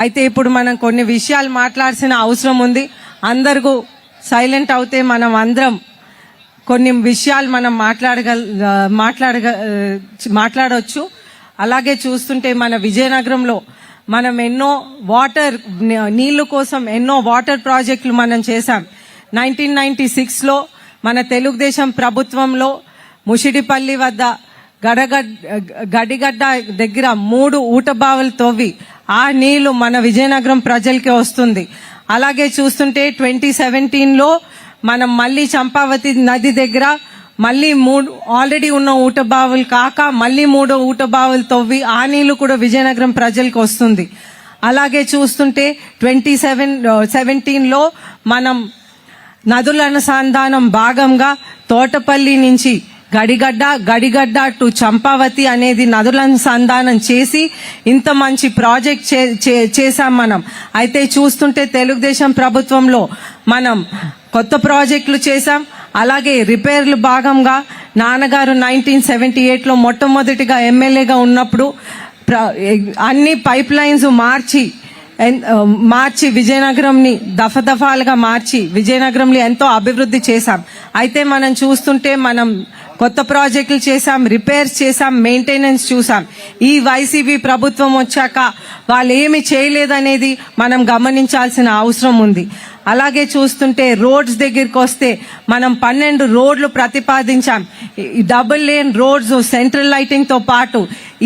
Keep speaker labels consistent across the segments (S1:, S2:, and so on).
S1: అయితే ఇప్పుడు మనం కొన్ని విషయాలు మాట్లాడాల్సిన అవసరం ఉంది. అందరికీ సైలెంట్ అవుతే మనం అందరం కొన్ని విషయాలు మనం మాట్లాడగల మాట్లాడగ మాట్లాడవచ్చు అలాగే చూస్తుంటే మన విజయనగరంలో మనం ఎన్నో వాటర్ నీళ్ళు కోసం ఎన్నో వాటర్ ప్రాజెక్టులు మనం చేశాం. నైన్టీన్ నైన్టీ సిక్స్లో మన తెలుగుదేశం ప్రభుత్వంలో ముషిడిపల్లి వద్ద గడగడ్ గడిగడ్డ దగ్గర మూడు ఊటబావులు తవ్వి ఆ నీళ్ళు మన విజయనగరం ప్రజలకి వస్తుంది. అలాగే చూస్తుంటే ట్వంటీ సెవెంటీన్లో మనం మళ్ళీ చంపావతి నది దగ్గర మళ్ళీ మూడు ఆల్రెడీ ఉన్న ఊట బావులు కాక మళ్ళీ మూడో ఊటబావులు తవ్వి ఆ నీళ్ళు కూడా విజయనగరం ప్రజలకు వస్తుంది. అలాగే చూస్తుంటే ట్వంటీ సెవెన్ సెవెంటీన్లో మనం నదుల అనుసంధానం భాగంగా తోటపల్లి నుంచి గడిగడ్డ గడిగడ్డ టు చంపావతి అనేది నదులను సంధానం చేసి ఇంత మంచి ప్రాజెక్ట్ చే- చే- చేశాం మనం. అయితే చూస్తుంటే తెలుగుదేశం ప్రభుత్వంలో మనం కొత్త ప్రాజెక్టులు చేశాం. అలాగే రిపేర్లు భాగంగా నాన్నగారు నైన్టీన్ సెవెంటీ ఎయిట్లో మొట్టమొదటిగా ఎమ్మెల్యేగా ఉన్నప్పుడు ప్ర- అన్ని పైప్ లైన్స్ మార్చి ఎన్- మార్చి విజయనగరంని దఫదఫాలుగా మార్చి విజయనగరంలో ఎంతో అభివృద్ధి చేశాం. అయితే మనం చూస్తుంటే మనం కొత్త ప్రాజెక్టులు చేశాం రిపేర్స్ చేశాం మెయింటెనెన్స్ చూసాం ఈ వైసీపీ ప్రభుత్వం వచ్చాక వాళ్ళు ఏమి చేయలేదనేది మనం గమనించాల్సిన అవసరం ఉంది. అలాగే చూస్తుంటే రోడ్స్ దగ్గరికి వస్తే మనం పన్నెండు రోడ్లు ప్రతిపాదించాం. డబుల్ లేన్ రోడ్స్ సెంట్రల్ లైటింగ్తో పాటు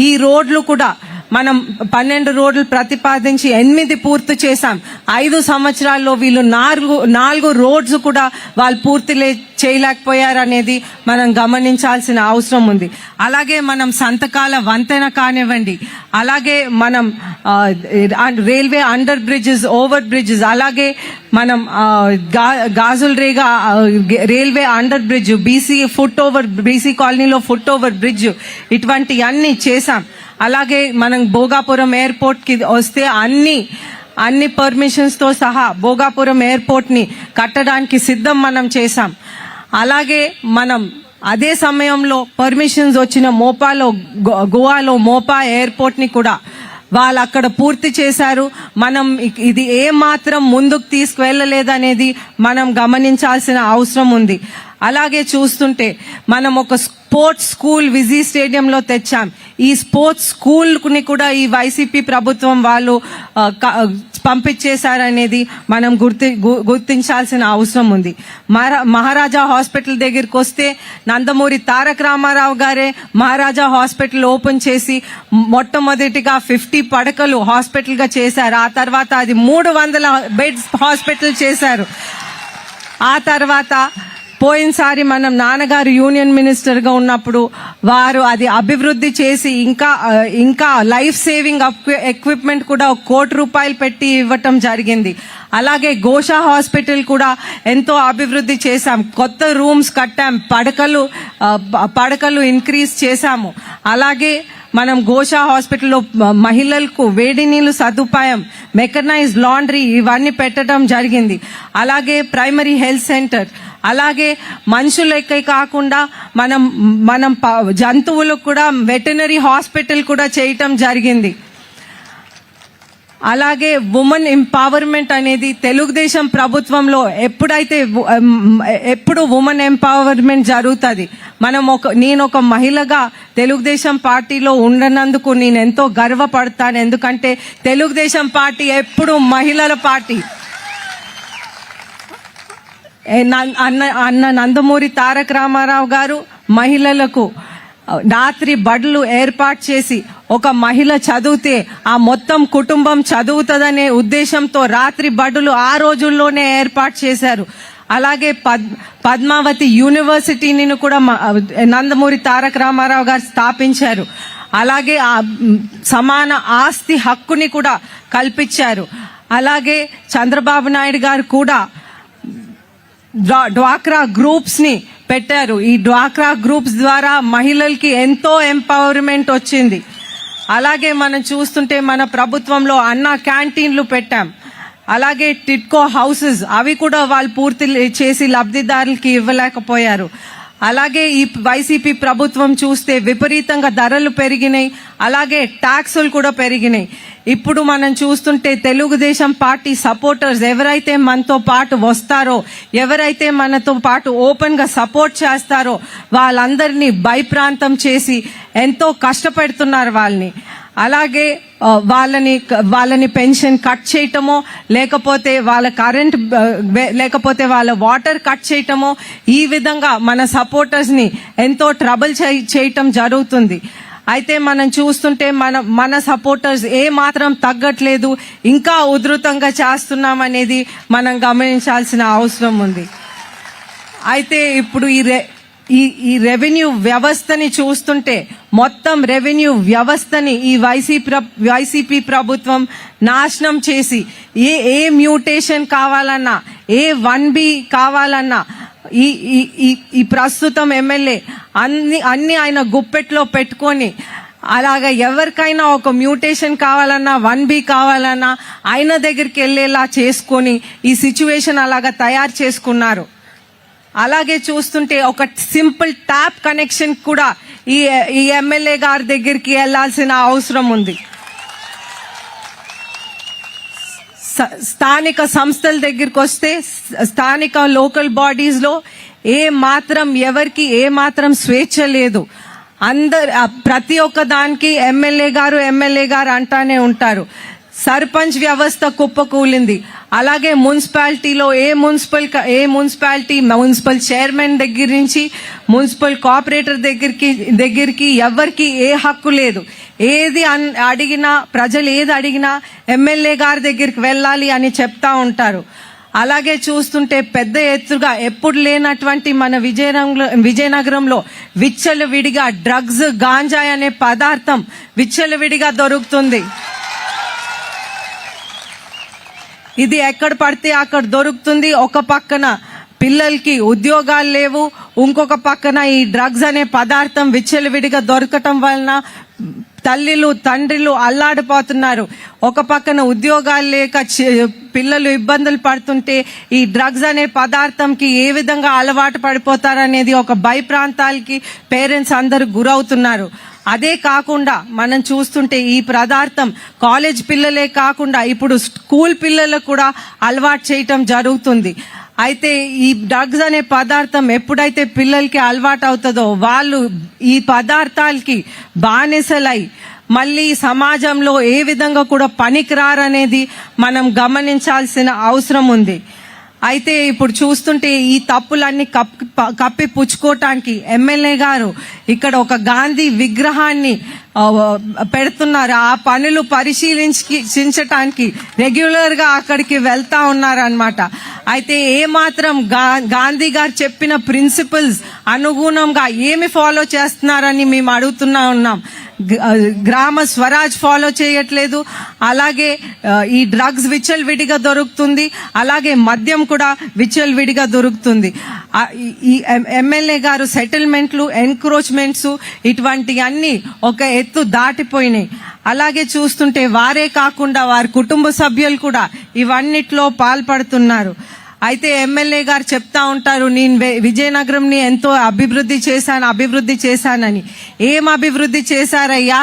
S1: ఈ రోడ్లు కూడా మనం పన్నెండు రోడ్లు ప్రతిపాదించి ఎనిమిది పూర్తి చేశాం. ఐదు సంవత్సరాల్లో వీళ్ళు నాలుగు నాలుగు రోడ్స్ కూడా వాళ్ళు పూర్తి లే- చేయలేకపోయారనేది మనం గమనించాల్సిన అవసరం ఉంది. అలాగే మనం సంతకాల వంతెన కానివ్వండి. అలాగే మనం railway under bridges over bridges అలాగే మనం గా- Gajula Rega railway under bridge BC foot over BC కాలనీలో ఫుట్ ఓవర్ బ్రిడ్జ్ ఇటువంటి అన్ని చేశాం. అలాగే మనం భోగాపురం ఎయిర్పోర్ట్కి వస్తే అన్ని అన్ని పర్మిషన్స్తో సహా భోగాపురం ఎయిర్పోర్ట్ని కట్టడానికి సిద్ధం మనం చేశాం. అలాగే మనం అదే సమయంలో పర్మిషన్స్ వచ్చిన మోపాలో గోవాలో మోపా ఎయిర్పోర్ట్ని కూడా వాళ్ళు అక్కడ పూర్తి చేశారు. మనం ఇది ఏ మాత్రం ముందుకు తీసుకువెళ్ళలేదనేది మనం గమనించాల్సిన అవసరం ఉంది. అలాగే చూస్తుంటే మనం ఒక స్పోర్ట్స్ స్కూల్ విజీ స్టేడియంలో తెచ్చాం. ఈ స్పోర్ట్స్ స్కూల్ని కూడా ఈ వైసీపీ ప్రభుత్వం వాళ్ళు పంపించేశారనేది మనం గుర్తి గు- గుర్తించాల్సిన అవసరం ఉంది. మహారా- మహారాజా హాస్పిటల్ దగ్గరికి వస్తే నందమూరి తారక రామారావు గారే మహారాజా హాస్పిటల్ ఓపెన్ చేసి మొట్టమొదటిగా ఫిఫ్టీ పడకలు హాస్పిటల్గా చేశారు. ఆ తర్వాత అది మూడు వందల బెడ్స్ హాస్పిటల్ చేశారు. ఆ తర్వాత పోయినసారి మనం నాన్నగారు యూనియన్ మినిస్టర్గా ఉన్నప్పుడు వారు అది అభివృద్ధి చేసి ఇంకా ఇంకా లైఫ్ సేవింగ్ ఎక్విప్మెంట్ కూడా ఒక కోటి రూపాయలు పెట్టి ఇవ్వటం జరిగింది. అలాగే గోషా హాస్పిటల్ కూడా ఎంతో అభివృద్ధి చేశాం. కొత్త రూమ్స్ కట్టాం. పడకలు పడకలు ఇంక్రీజ్ చేశాము. అలాగే మనం గోషా హాస్పిటల్లో మహిళలకు వేడి నీళ్ళు సదుపాయం మెకనైజ్ లాండ్రీ ఇవన్నీ పెట్టడం జరిగింది. అలాగే ప్రైమరీ హెల్త్ సెంటర్ అలాగే మనుషులకే కాకుండా మనం మనం జంతువులకు కూడా వెటనరీ హాస్పిటల్ కూడా చేయటం జరిగింది. అలాగే ఉమెన్ ఎంపవర్మెంట్ అనేది తెలుగుదేశం ప్రభుత్వంలో ఎప్పుడైతే ఎప్పుడు ఉమెన్ ఎంపవర్మెంట్ జరుగుతుంది మనం ఒక నేను ఒక మహిళగా తెలుగుదేశం పార్టీలో ఉండనందుకు నేను ఎంతో గర్వపడతాను. ఎందుకంటే తెలుగుదేశం పార్టీ ఎప్పుడు మహిళల పార్టీ. అన్న అన్న నందమూరి తారక రామారావు గారు మహిళలకు రాత్రి బడులు ఏర్పాటు చేసి ఒక మహిళ చదివితే ఆ మొత్తం కుటుంబం చదువుతుందనే ఉద్దేశంతో రాత్రి బడులు ఆ రోజుల్లోనే ఏర్పాటు చేశారు. అలాగే పద్ పద్మావతి యూనివర్సిటీని కూడా నందమూరి తారక రామారావు గారు స్థాపించారు. అలాగే ఆ సమాన ఆస్తి హక్కుని కూడా కల్పించారు. అలాగే చంద్రబాబు నాయుడు గారు కూడా డ్వాక్రా గ్రూప్స్ని పెట్టారు. ఈ డ్వాక్రా గ్రూప్స్ ద్వారా మహిళలకి ఎంతో ఎంపవర్మెంట్ వచ్చింది. అలాగే మనం చూస్తుంటే మన ప్రభుత్వంలో అన్న క్యాంటీన్లు పెట్టాం. అలాగే టిట్కో హౌసెస్ అవి కూడా వాళ్ళు పూర్తి చేసి లబ్ధిదారులకి ఇవ్వలేకపోయారు. అలాగే ఈ వైసీపీ ప్రభుత్వం చూస్తే విపరీతంగా ధరలు పెరిగినాయి. అలాగే ట్యాక్సులు కూడా పెరిగినాయి. ఇప్పుడు మనం చూస్తుంటే తెలుగుదేశం పార్టీ సపోర్టర్స్ ఎవరైతే మనతో పాటు వస్తారో ఎవరైతే మనతో పాటు ఓపెన్గా సపోర్ట్ చేస్తారో వాళ్ళందరినీ భయప్రాంతం చేసి ఎంతో కష్టపెడుతున్నారు వాళ్ళని. అలాగే వాళ్ళని వాళ్ళని పెన్షన్ కట్ చేయటమో లేకపోతే వాళ్ళ కరెంట్ లేకపోతే వాళ్ళ వాటర్ కట్ చేయటమో ఈ విధంగా మన సపోర్టర్స్ని ఎంతో ట్రబుల్ చేయటం జరుగుతుంది. అయితే మనం చూస్తుంటే మన మన సపోర్టర్స్ ఏ మాత్రం తగ్గట్లేదు ఇంకా ఉధృతంగా చేస్తున్నాం అనేది మనం గమనించాల్సిన అవసరం ఉంది. అయితే ఇప్పుడు ఈ రె ఈ ఈ రెవెన్యూ వ్యవస్థని చూస్తుంటే మొత్తం రెవెన్యూ వ్యవస్థని ఈ వైసీపీ వైసీపీ ప్రభుత్వం నాశనం చేసి ఏ ఏ మ్యూటేషన్ కావాలన్నా ఏ వన్ బి కావాలన్నా ఈ ఈ ఈ- ప్రస్తుతం ఎమ్మెల్యే అన్ని అన్ని ఆయన గుప్పెట్లో పెట్టుకొని అలాగా ఎవరికైనా ఒక మ్యూటేషన్ కావాలన్నా వన్ బి కావాలన్నా ఆయన దగ్గరికి వెళ్ళేలా చేసుకొని ఈ సిచ్యువేషన్ అలాగా తయారు చేసుకున్నారు. అలాగే చూస్తుంటే ఒక సింపుల్ ట్యాప్ కనెక్షన్ కూడా ఈ ఈ ఎమ్మెల్యే గారి దగ్గరికి వెళ్ళాల్సిన అవసరం ఉంది. స్థానిక సంస్థల దగ్గరికి వస్తే స్థానిక లోకల్ బాడీస్లో ఏ మాత్రం ఎవరికి ఏ మాత్రం స్వేచ్ఛ లేదు. అందరు ప్రతి ఒక్క దానికి ఎమ్మెల్యే గారు ఎమ్మెల్యే గారు అంటానే ఉంటారు. సర్పంచ్ వ్యవస్థ కుప్పకూలింది అలాగే మున్సిపాలిటీలో ఏ మున్సిపల్ ఏ మున్సిపాలిటీ మున్సిపల్ చైర్మన్ దగ్గర నుంచి మున్సిపల్ కోఆపరేటర్ దగ్గరికి దగ్గరికి ఎవరికి ఏ హక్కు లేదు. ఏది అన్- అడిగినా ప్రజలు ఏది అడిగినా ఎమ్మెల్యే గారి దగ్గరికి వెళ్ళాలి అని చెప్తా ఉంటారు. అలాగే చూస్తుంటే పెద్ద ఎత్తుగా ఎప్పుడు లేనటువంటి మన విజయనగరంలో విజయనగరంలో విచ్చలవిడిగా డ్రగ్స్ గాంజాయ్ అనే పదార్థం విచ్చలవిడిగా దొరుకుతుంది. ఇది ఎక్కడ పడితే అక్కడ దొరుకుతుంది. ఒక పక్కన పిల్లలకి ఉద్యోగాలు లేవు. ఇంకొక పక్కన ఈ డ్రగ్స్ అనే పదార్థం విచ్చలవిడిగా దొరకటం వలన తల్లిలు తండ్రులు అల్లాడిపోతున్నారు. ఒక పక్కన ఉద్యోగాలు లేక పిల్లలు ఇబ్బందులు పడుతుంటే ఈ డ్రగ్స్ అనే పదార్థంకి ఏ విధంగా అలవాటు పడిపోతారనేది ఒక భయ ప్రాంతాలకి పేరెంట్స్ అందరూ గురవుతున్నారు. అదే కాకుండా మనం చూస్తుంటే ఈ పదార్థం కాలేజ్ పిల్లలే కాకుండా ఇప్పుడు స్కూల్ పిల్లలకు కూడా అలవాటు చేయటం జరుగుతుంది. అయితే ఈ డ్రగ్స్ అనే పదార్థం ఎప్పుడైతే పిల్లలకి అలవాటు అవుతుందో వాళ్ళు ఈ పదార్థాలకి బానిసలై మళ్ళీ సమాజంలో ఏ విధంగా కూడా పనికిరారనేది మనం గమనించాల్సిన అవసరం ఉంది. అయితే ఇప్పుడు చూస్తుంటే ఈ తప్పులన్నీ కప్పి కప్పి పుచ్చుకోవటానికి ఎమ్మెల్యే గారు ఇక్కడ ఒక గాంధీ విగ్రహాన్ని పెడుతున్నారు. ఆ పనులు పరిశీలించటానికి రెగ్యులర్గా అక్కడికి వెళ్తా ఉన్నారనమాట అయితే ఏ మాత్రం గా- గాంధీ గారు చెప్పిన ప్రిన్సిపల్స్ అనుగుణంగా ఏమి ఫాలో చేస్తున్నారని మేము అడుగుతున్నా ఉన్నాం. గ్రామ స్వరాజ్ ఫాలో చేయట్లేదు. అలాగే ఈ డ్రగ్స్ విచ్చలవిడిగా దొరుకుతుంది. అలాగే మద్యం కూడా విచ్చలవిడిగా దొరుకుతుంది. ఈ- ఎమ్మెల్యే గారు సెటిల్మెంట్లు ఎన్క్రోచ్మెంట్స్ ఇటువంటి అన్ని ఒక ఎత్తు దాటిపోయినాయి. అలాగే చూస్తుంటే వారే కాకుండా వారి కుటుంబ సభ్యులు కూడా ఇవన్నిట్లో పాల్పడుతున్నారు. అయితే ఎమ్మెల్యే గారు చెప్తా ఉంటారు నేను విజయనగరంని ఎంతో అభివృద్ధి చేశాను అభివృద్ధి చేశానని. ఏం అభివృద్ధి చేశారయ్యా?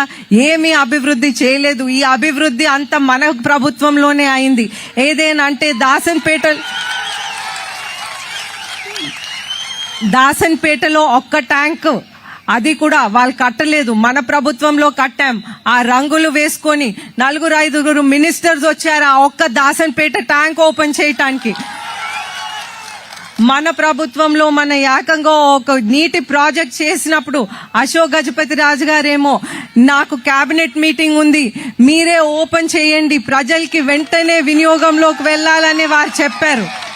S1: ఏమీ అభివృద్ధి చేయలేదు. ఈ అభివృద్ధి అంత మన ప్రభుత్వంలోనే అయింది. ఏదేనంటే దాసన్పేట దాసన్పేటలో ఒక్క ట్యాంక్ అది కూడా వాళ్ళు కట్టలేదు. మన ప్రభుత్వంలో కట్టాం. ఆ రంగులు వేసుకొని నలుగురు ఐదుగురు మినిస్టర్స్ వచ్చారు. ఆ ఒక్క దాసన్పేట ట్యాంక్ ఓపెన్ చేయటానికి. మన ప్రభుత్వంలో మన ఏకంగా ఒక నీటి ప్రాజెక్ట్ చేసినప్పుడు అశోక్ గజపతి రాజు గారేమో నాకు కేబినెట్ మీటింగ్ ఉంది. మీరే ఓపెన్ చేయండి. ప్రజలకి వెంటనే వినియోగంలోకి వెళ్ళాలని వారు చెప్పారు.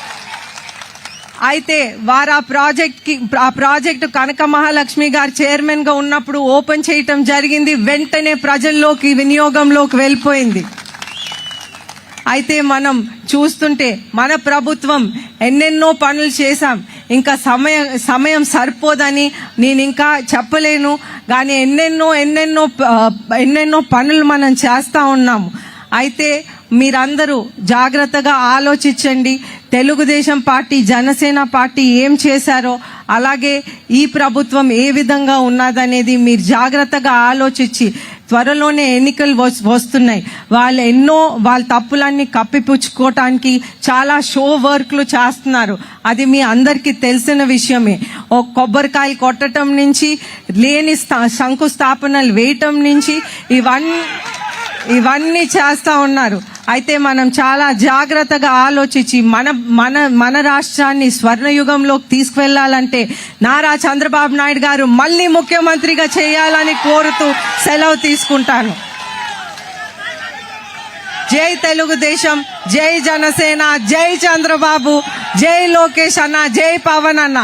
S1: అయితే వారు ఆ ప్రాజెక్ట్కి ఆ ప్రాజెక్టు కనక మహాలక్ష్మి గారు చైర్మన్గా ఉన్నప్పుడు ఓపెన్ చేయటం జరిగింది. వెంటనే ప్రజల్లోకి వినియోగంలోకి వెళ్ళిపోయింది. అయితే మనం చూస్తుంటే మన ప్రభుత్వం ఎన్నెన్నో పనులు చేశాం. ఇంకా సమయం సమయం సరిపోదని నేను ఇంకా చెప్పలేను. కానీ ఎన్నెన్నో ఎన్నెన్నో ఎన్నెన్నో పనులు మనం చేస్తూ ఉన్నాము. అయితే మీరందరూ జాగ్రత్తగా ఆలోచించండి. తెలుగుదేశం పార్టీ జనసేన పార్టీ ఏం చేశారో అలాగే ఈ ప్రభుత్వం ఏ విధంగా ఉన్నదనేది మీరు జాగ్రత్తగా ఆలోచించి త్వరలోనే ఎన్నికలు వస్- వస్తున్నాయి. వాళ్ళు ఎన్నో వాళ్ళ తప్పులన్నీ కప్పిపుచ్చుకోవటానికి చాలా షో వర్క్లు చేస్తున్నారు. అది మీ అందరికీ తెలిసిన విషయమే. ఓ కొబ్బరికాయలు కొట్టడం నుంచి లేని స్థా- శంకుస్థాపనలు వేయటం నుంచి ఇవన్నీ ఇవన్నీ చేస్తూ ఉన్నారు. అయితే మనం చాలా జాగ్రత్తగా ఆలోచించి మన మన మన రాష్ట్రాన్ని స్వర్ణయుగంలోకి తీసుకువెళ్ళాలంటే నారా చంద్రబాబు నాయుడు గారు మళ్ళీ ముఖ్యమంత్రిగా చేయాలని కోరుతూ సెలవు తీసుకుంటాను. జై తెలుగుదేశం జై జనసేన జై చంద్రబాబు జై లోకేష్ అన్న జై పవన్ అన్న.